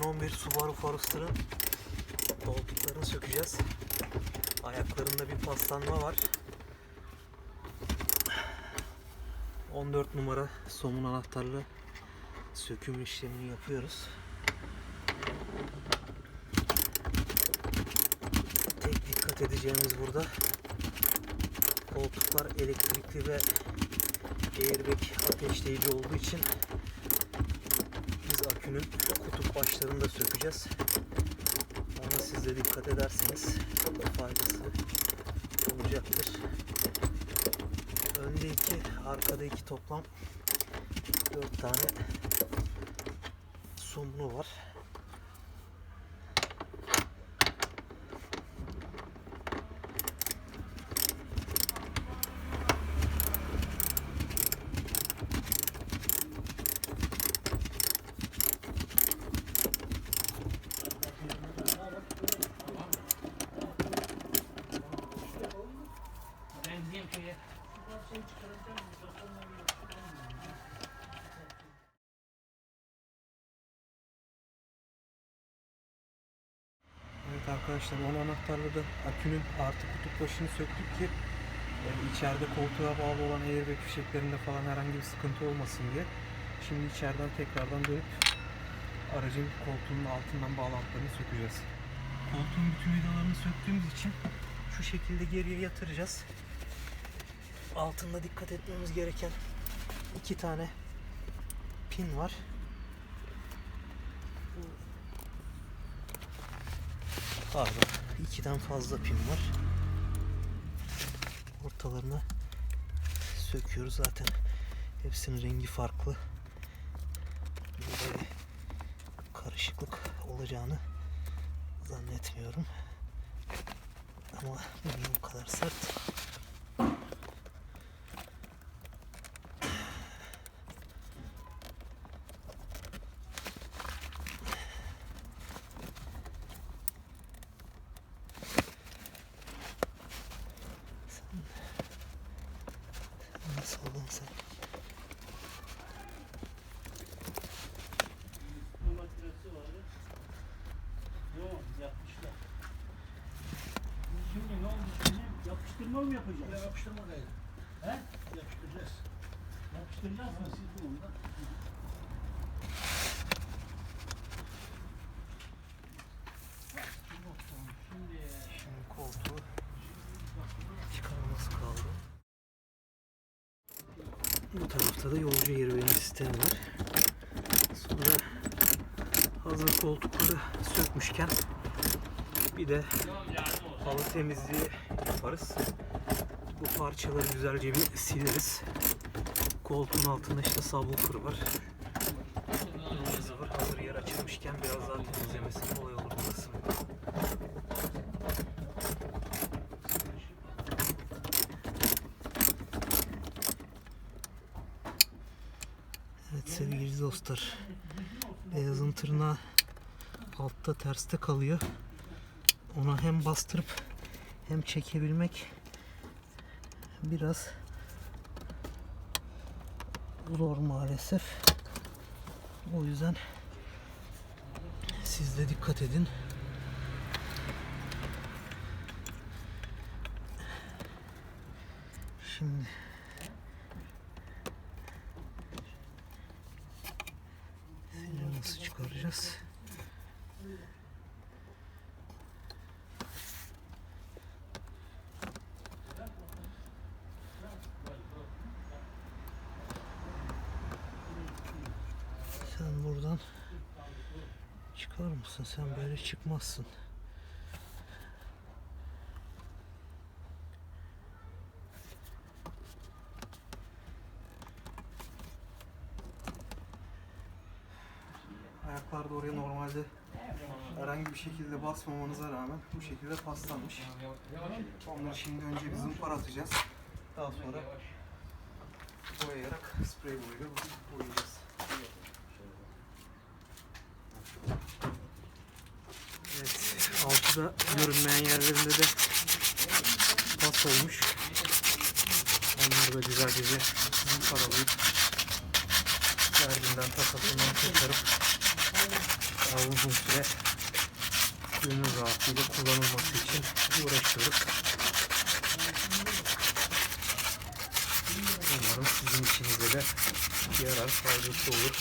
2011 Subaru Forester'ın koltuklarını sökeceğiz. Ayaklarında bir paslanma var. 14 numara somun anahtarlı söküm işlemini yapıyoruz. Tek dikkat edeceğimiz burada koltuklar elektrikli ve airbag ateşleyici olduğu için biz akünün kutup başlarını da sökeceğiz. Ona siz de dikkat ederseniz faydası olacaktır. Önde iki, arkada iki toplam dört tane somunu var. Arkadaşlar on anahtarlı da akünün artı kutup başını söktük ki e, içeride koltuğa bağlı olan airbag fişeklerinde falan herhangi bir sıkıntı olmasın diye. Şimdi içeriden tekrardan dönüp aracın koltuğunun altından bağlantılarını sökeceğiz. Koltuğun bütün vidalarını söktüğümüz için şu şekilde geriye yatıracağız. Altında dikkat etmemiz gereken iki tane pin var. Pardon. ikiden fazla pin var. Ortalarına söküyoruz zaten. Hepsinin rengi farklı. Böyle karışıklık olacağını zannetmiyorum. Ama bu kadar sert? Bu vardı. Yok yapmışlar. Şimdi ne oldu şimdi? Yapıştırma mı yapacağız? Yapıştırma değil. He? Yapıştıracağız. Yapıştıracağız mı siz bunu da? Şimdi Şimdi koltuğu çıkarması kaldı. Bu tarafta da yolcu yeri sistemi var. Sonra hazır koltukları sökmüşken bir de halı temizliği yaparız. Bu parçaları güzelce bir sileriz. Koltuğun altında işte subwoofer var. Ivır zıvır hazır yer açılmışken biraz daha temizlemesi kolay olur burası. Evet sevgili dostlar. Beyazın tırnağı altta terste kalıyor. Ona hem bastırıp hem çekebilmek biraz zor maalesef. O yüzden siz de dikkat edin. Şimdi nasıl çıkaracağız? Sen buradan çıkar mısın? Sen böyle çıkmazsın. Ayaklar da oraya normalde herhangi bir şekilde basmamanıza rağmen bu şekilde paslanmış. Onları şimdi önce bir zımpara atacağız. Daha sonra boyayarak sprey boyayla boyayacağız. Evet, altıda görünmeyen yerlerinde de pas olmuş. Onları da güzelce zımparalayıp Verdiğinden tasasından çıkarıp daha uzun süre gönül rahatlığıyla kullanılması için uğraşıyoruz. Umarım sizin işinize de yarar, faydası olur.